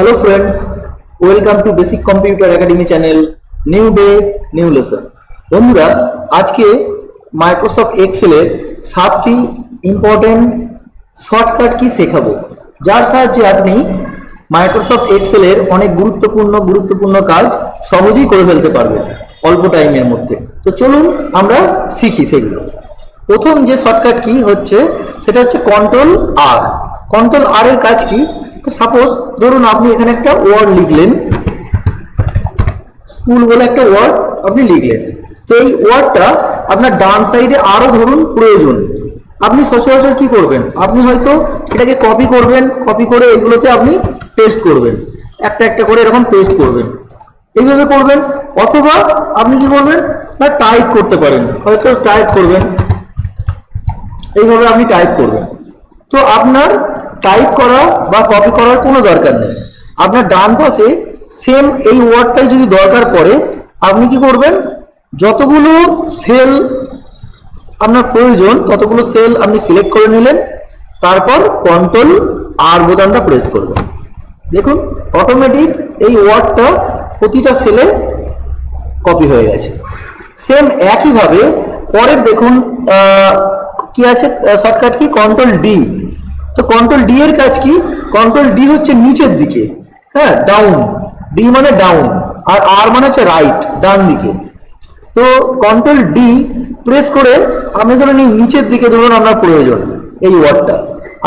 Hello friends welcome to basic computer academy channel new day new lesson বন্ধুরা, আজকে Microsoft এক্সেলের সাতটি important shortcut key শেখাবো? যার সাহায্যে আপনি মাইক্রোসফট এক্সেলের অনেক গুরুত্বপূর্ণ গুরুত্বপূর্ণ কাজ সহজেই করে ফেলতে পারবেন অল্প টাইমের মধ্যে। তো চলুন আমরা শিখি সেগুলো। প্রথম যে শর্টকাট কি হচ্ছে, সেটা হচ্ছে কন্ট্রোল আর কন্ট্রোল আর এর কাজ কি? সাপোজ ধরুন আপনি এখানে একটা ওয়ার্ড লিখলেন। স্কুল বলে একটা ওয়ার্ড আপনি লিখলেন। তো এই ওয়ার্ডটা আপনার ডান সাইডে আরও ধরুন প্রয়োজন। আপনি সচরাচর কি করবেন? আপনি হয়তো এটাকে কপি করবেন কপি করে এগুলোতে আপনি পেস্ট করবেন। একটা একটা করে এরকম পেস্ট করবেন। এইভাবে করবেন, অথবা আপনি কি করবেন? না টাইপ করতে পারেন। হয়তো টাইপ করবেন। এইভাবে আপনি টাইপ করবেন। তো আপনার টাইপ করা বা কপি করার কোনো দরকার নেই। আপনার ডান পাশে সেম এই ওয়ার্ডটাই যদি দরকার পড়ে, আপনি কি করবেন? যতগুলো সেল আপনার প্রয়োজন, ততগুলো সেল আপনি সিলেক্ট করে নিলেন, তারপর কন্ট্রোল আর বোতামটা প্রেস করবেন। দেখুন অটোমেটিক এই ওয়ার্ডটা প্রতিটা সেলে কপি হয়ে গেছে। সেম একইভাবে, পরের দেখুন কি আছে? শর্টকাট কি? কন্ট্রোল ডি তো কন্ট্রোল ডি এর কাজ কি? কন্ট্রোল ডি হচ্ছে নিচের দিকে হ্যাঁ ডাউন ডি মানে ডাউন আর আর মানে হচ্ছে রাইট ডান দিকে। তো কন্ট্রোল ডি প্রেস করে আমি ধরে নিই নিচের দিকে ধরুন আপনার প্রয়োজন এই ওয়ার্ডটা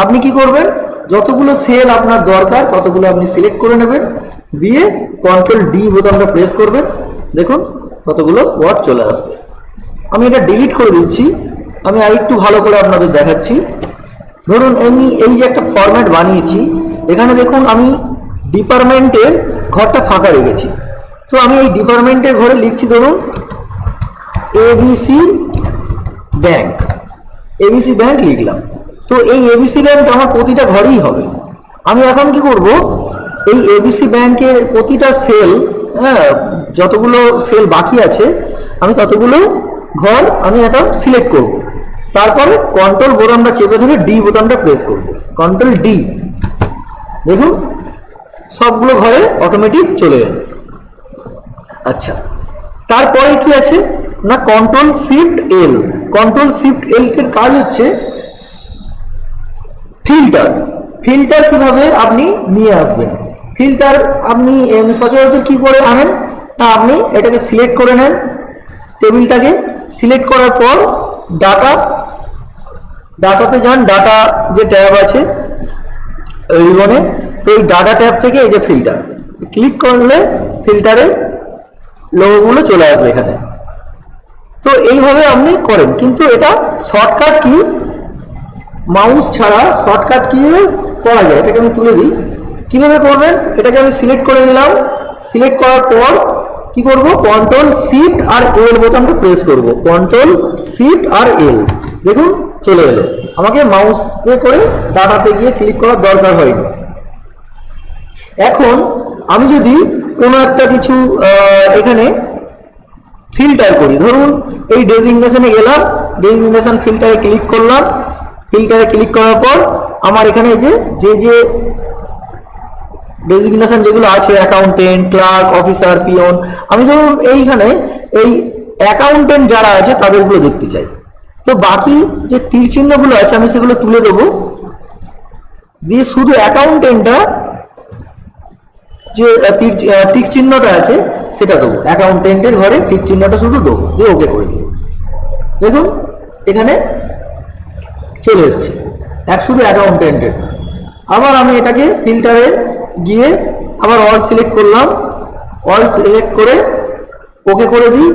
আপনি কি করবেন? যতগুলো সেল আপনার দরকার, ততগুলো আপনি সিলেক্ট করে নেবেন, দিয়ে কন্ট্রোল ডি বোতামটা প্রেস করবেন। দেখুন কতগুলো ওয়ার্ড চলে আসবে। আমি এটা ডিলিট করে দিচ্ছি। আমি আরেকটু ভালো করে আপনাদের দেখাচ্ছি। ধরুন আমি এই যে একটা ফরম্যাট বানিয়েছি, এখানে দেখুন আমি ডিপার্টমেন্টের ঘরটা ফাঁকা রেখেছি। তো আমি এই ডিপার্টমেন্টের ঘরে লিখছি ধরুন এবিসি ব্যাংক এবিসি ব্যাংক লিখলাম। তো এই এবিসি ব্যাংক আমার প্রতিটা ঘরেই হবে। আমি এখন কি করব? এই এবিসি ব্যাংকের প্রতিটা সেল হ্যাঁ যতগুলো সেল বাকি আছে, আমি ততগুলো ঘর আমি এখন সিলেক্ট করব। তারপরে কন্ট্রোল বোতামটা চেপে ধরে ডি বোতামটা প্রেস করব। কন্ট্রোল ডি দেখুন, সবগুলো ঘরে অটোমেটিক চলে গেল আচ্ছা তারপরে কি আছে? না control shift L control shift L এর কাজ হচ্ছে ফিল্টার ফিল্টার কীভাবে আপনি নিয়ে আসবেন? ফিল্টার আপনি সচরাচর কি করে আনেন? না, আপনি এটাকে সিলেক্ট করে নেন। টেবিলটাকে সিলেক্ট করার পর ডাটা ডাটাতে যান ডাটা যে ট্যাব আছে রিবনে তো এই ডাটা ট্যাব থেকে এই যে ফিল্টার ক্লিক করলে ফিল্টারে লোগোগুলো চলে আসবে এখানে। তো এইভাবে আপনি করেন, কিন্তু এটা শর্টকাট কি? মাউস ছাড়া শর্টকাট কি করা যায়? এটাকে আমি তুলে দিই। কীভাবে করবেন? এটাকে আমি সিলেক্ট করে নিলাম। সিলেক্ট করার পর কি করব? কন্ট্রোল শিফট আর এল বোতামটা প্রেস করব। কন্ট্রোল শিফট আর এল দেখুন, চলে এলো। আমাকে মাউস করে ডাটাতে গিয়ে ক্লিক করার দরকার হয়নি। এখন আমি যদি কোনো একটা কিছু এখানে ফিল্টার করি, ধরুন এই ডেজিগনেশনে গেলাম ডেজিগনেশন ফিল্টারে ক্লিক করলাম। ফিল্টারে ক্লিক করার পর আমার এখানে যে যে ডেজিগনেশন যেগুলো আছে অ্যাকাউন্টেন্ট ক্লার্ক অফিসার পিয়ন আমি ধরুন এইখানে এই অ্যাকাউন্টেন্ট যারা আছে তাদেরগুলো দেখতে চাই। তো বাকি যে তীর চিহ্নগুলো আছে, আমি সেগুলো তুলে দেবো। দিয়ে শুধু অ্যাকাউন্টেন্টটা যে তীর টিক চিহ্নটা আছে, সেটা দেবো। অ্যাকাউন্টেন্টের ঘরে টিক চিহ্নটা শুধু দেবো। দিয়ে ওকে করে দিই দেখুন, এখানে চলে এসছে। এক শুধু অ্যাকাউন্টেন্টের আবার আমি এটাকে ফিল্টারে গিয়ে আবার অল সিলেক্ট করলাম। অল সিলেক্ট করে ওকে করে দিই।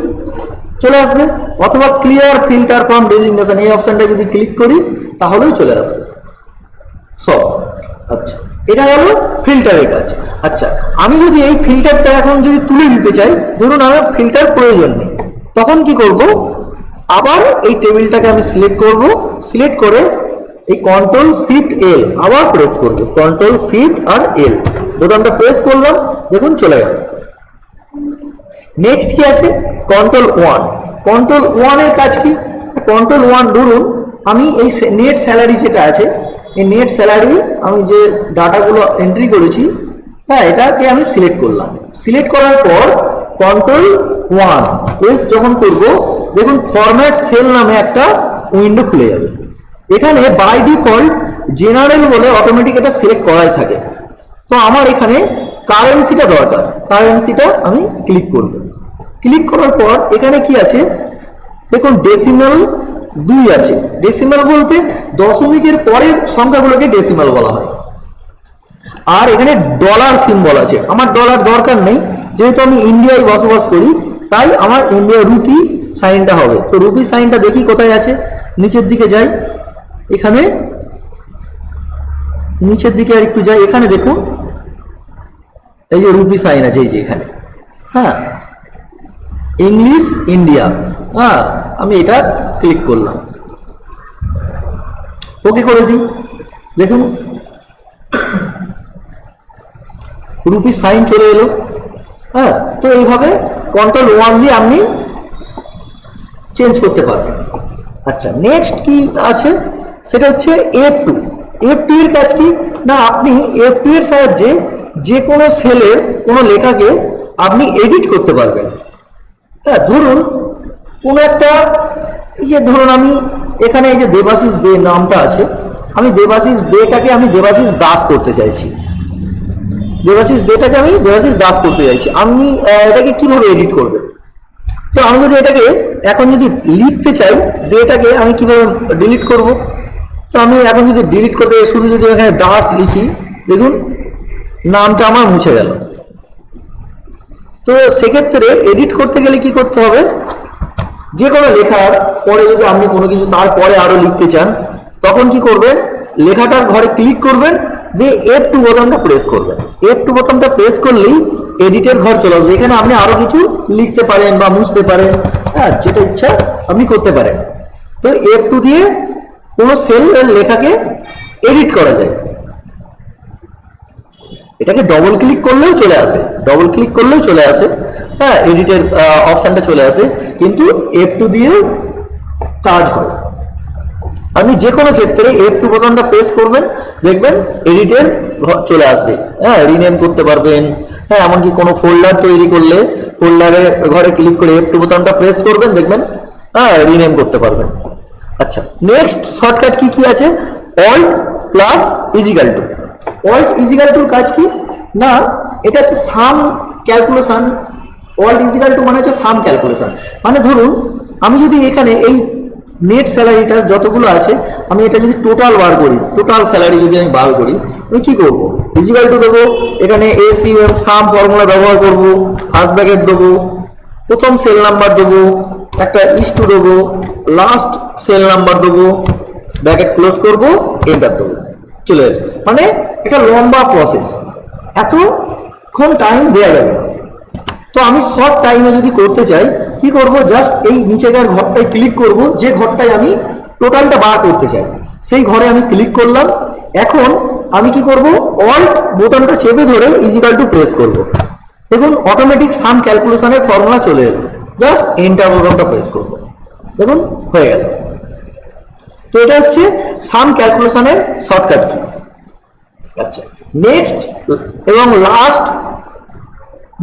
চলে আসবে। অথবা ক্লিয়ার ফিল্টার ফ্রম ডেজিগনেশন এই অপশনটা যদি ক্লিক করি, তাহলেও চলে আসবে। সব আচ্ছা এটা গেল ফিল্টারের কাজ। আচ্ছা আমি যদি এই ফিল্টারটা এখন যদি তুলে দিতে চাই, ধরুন আমার ফিল্টার প্রয়োজন নেই, তখন কি করব? আবার এই টেবিলটাকে আমি সিলেক্ট করব। সিলেক্ট করে এই কন্ট্রোল শিফট এল আবার প্রেস করব। কন্ট্রোল শিফট আর এল বোতামটা প্রেস করলাম, দেখুন চলে গেল। নেক্সট কি আছে? কন্ট্রোল ওয়ান কন্ট্রোল ওয়ানের কাজ কি? কন্ট্রোল ওয়ান ধরুন আমি এই নেট স্যালারি যেটা আছে, এই নেট স্যালারি আমি যে ডাটাগুলো এন্ট্রি করেছি হ্যাঁ এটাকে আমি সিলেক্ট করলাম। সিলেক্ট করার পর কন্ট্রোল ওয়ান প্রেস যখন করব, দেখুন ফরম্যাট সেল নামে একটা উইন্ডো খুলে যাবে। এখানে বাই ডিফল্ট জেনারেল বলে অটোমেটিক এটা সিলেক্ট করাই থাকে। তো আমার এখানে কারেন্সিটা দরকার? কারেন্সিটা আমি ক্লিক করব। ক্লিক করার পর এখানে কি আছে? দেখুন ডেসিমাল দুই আছে। ডেসিমাল বলতে দশমিকের পরের সংখ্যাগুলোকে ডেসিমাল বলা হয়। আর এখানে ডলার সিম্বল আছে। আমার ডলার দরকার নেই। যেহেতু আমি ইন্ডিয়ায় বসবাস করি, তাই আমার ইন্ডিয়া রুপি সাইনটা হবে। তো রুপি সাইনটা দেখি কোথায় আছে? নিচের দিকে যাই। এখানে নিচের দিকে আর একটু যাই। এখানে দেখুন এই যে রুপি সাইন আছে, এই যে এখানে। হ্যাঁ? English, India. হ্যাঁ আমি এটা ক্লিক করলাম। ওকে করে দিই। দেখুন। রুপি সাইন চলে এলো। হ্যাঁ তো এইভাবে কন্ট্রোল ওয়ান দিয়ে আপনি চেঞ্জ করতে পারবেন। আচ্ছা নেক্সট কি আছে? সেটা হচ্ছে এফ টু এফ টু এর কাজ কি? না, আপনি এফ টু এর সাহায্যে যে কোনো সেলের কোনো লেখাকে আপনি এডিট করতে পারবেন। হ্যাঁ ধরুন কোনো একটা, এই যে ধরুন আমি এখানে এই যে দেবাশিস দে নামটা আছে, আমি দেবাশিস দেটাকে আমি দেবাশিস দাস করতে চাইছি। দেবাশিস দেটাকে আমি দেবাশিস দাস করতে চাইছি। আপনি এটাকে কীভাবে এডিট করবেন? তো আমি যদি এটাকে এখন যদি লিখতে চাই, দেটাকে আমি কীভাবে ডিলিট করব? তো আমি এখন যদি ডিলিট করতে শুধু যদি এখানে দাস লিখি, দেখুন নামটা আমার মুছে গেল। তো সেক্ষেত্রে এডিট করতে গেলে কি করতে হবে? যে কোনো লেখার পরে যদি আপনি কোনো কিছু তারপরে আরও লিখতে চান, তখন কি করবেন? লেখাটার ঘরে ক্লিক করবেন, দিয়ে এফ টু বোতামটা প্রেস করবেন। এফ টু বোতামটা প্রেস করলেই এডিটের ঘর চলে আসবে। এখানে আপনি আরও কিছু লিখতে পারেন বা মুছতে পারেন। হ্যাঁ যেটা ইচ্ছা আপনি করতে পারেন। তো এফ টু দিয়ে কোনো সেল লেখাকে এডিট করা যায়। এটাকে ডবল ক্লিক করলেও চলে আসে। ডবল ক্লিক করলেও চলে আসে। হ্যাঁ এডিটের অপশানটা চলে আসে। কিন্তু এফ টু দিয়ে কাজ হয়। আপনি যে কোনো ক্ষেত্রে এফ টু বোতামটা প্রেস করবেন, দেখবেন এডিটের চলে আসবে। হ্যাঁ রিনেম করতে পারবেন। হ্যাঁ এমনকি কোনো ফোল্ডার তৈরি করলে ফোল্ডারে ঘরে ক্লিক করে এফ টু বোতামটা প্রেস করবেন, দেখবেন হ্যাঁ রিনেম করতে পারবেন। আচ্ছা নেক্সট শর্টকাট কি কি আছে? Alt plus equal to alt equal টুর কাজ কি? না, এটা হচ্ছে sum calculation alt equal to মানে হচ্ছে সাম ক্যালকুলেশন মানে ধরুন, আমি যদি এখানে এই নেট স্যালারিটা যতগুলো আছে, আমি এটা যদি টোটাল বার করি টোটাল স্যালারি যদি আমি বার করি, আমি কি করব? ইজিক্যাল টু দেবো, এখানে এসি সাম ফর্মুলা ব্যবহার করব ফার্স্ট ব্র্যাকেট দেবো, প্রথম সেল নাম্বার দেবো, একটা ইস্টু দেবো লাস্ট সেল নাম্বার দেবো ব্র্যাকেট ক্লোজ করব এন্টার দেবো। চলে মানে এটা লম্বা প্রসেস এতক্ষণ টাইম দেওয়া যাবে। তো আমি শর্ট টাইমে যদি করতে চাই, কি করব? জাস্ট এই নিচেকার ঘরটায় ক্লিক করব, যে ঘরটায় আমি টোটালটা বার করতে চাই। সেই ঘরে আমি ক্লিক করলাম। এখন আমি কি করব? অল্ট বোতামটা চেপে ধরে ইজিক্যাল টু প্রেস করব। দেখুন অটোমেটিক সাম ক্যালকুলেশনের ফর্মুলা চলে এলো। জাস্ট এন্টার বোতামটা প্রেস করব। দেখুন, হয়ে গেল। তো এটা হচ্ছে সাম ক্যালকুলেশনের শর্টকাট কি আচ্ছা নেক্সট এবং লাস্ট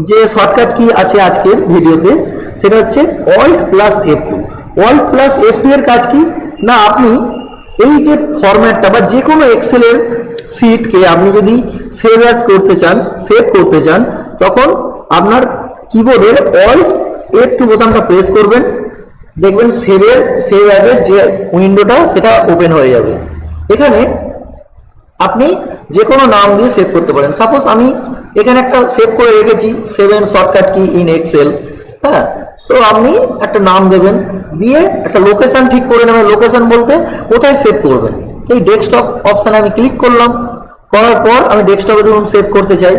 যে শর্টকাট কি আছে আজকের ভিডিওতে, সেটা হচ্ছে alt plus F two alt plus F two এর কাজ কি? না, আপনি এই যে ফরম্যাটটা বা যে কোনো এক্সেলের সিটকে আপনি যদি সেভ অ্যাজ করতে চান সেভ করতে চান, তখন আপনার কিবোর্ডের অল্ট এফ টু বোতামটা প্রেস করবেন। দেখবেন সেভের সেভ অ্যাজের যে উইন্ডোটা সেটা ওপেন হয়ে যাবে। এখানে আপনি যে কোনো নাম দিয়ে সেভ করতে পারেন। সাপোজ আমি এখানে একটা সেভ করে রেখেছি seven shortcut key in Excel হ্যাঁ? তো আপনি একটা নাম দেবেন, দিয়ে একটা লোকেশন ঠিক করে নেবেন। লোকেশন বলতে কোথায় সেভ করবেন? এই ডেস্কটপ অপশানে আমি ক্লিক করলাম, করার পর আমি ডেস্কটপে ধরুন সেভ করতে চাই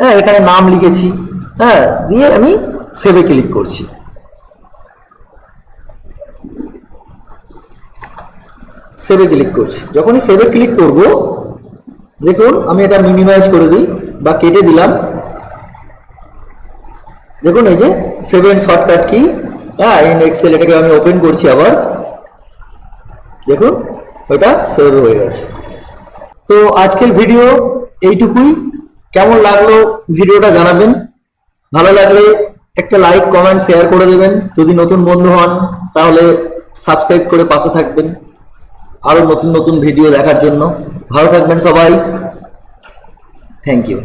হ্যাঁ এখানে নাম লিখেছি হ্যাঁ দিয়ে আমি সেভে ক্লিক করছি। সেভে ক্লিক করছি। যখনই সেভে ক্লিক করব দেখুন, আমি এটা মিনিমাইজ করে দিই বা কেটে দিলাম। দেখুন, এই যে সেভেন শর্টকাট কি হ্যাঁ ইন এক্সেল এটাকে আমি ওপেন করছি আবার। দেখুন, ওটা সেভ হয়ে গেছে। তো আজকের ভিডিও এইটুকুই। কেমন লাগল ভিডিওটা জানাবেন। ভালো লাগলে একটা লাইক কমেন্ট শেয়ার করে দেবেন। যদি নতুন বন্ধু হন, তাহলে সাবস্ক্রাইব করে পাশে থাকবেন। আরও নতুন নতুন ভিডিও দেখার জন্য। ভালো থাকবেন সবাই। Thank you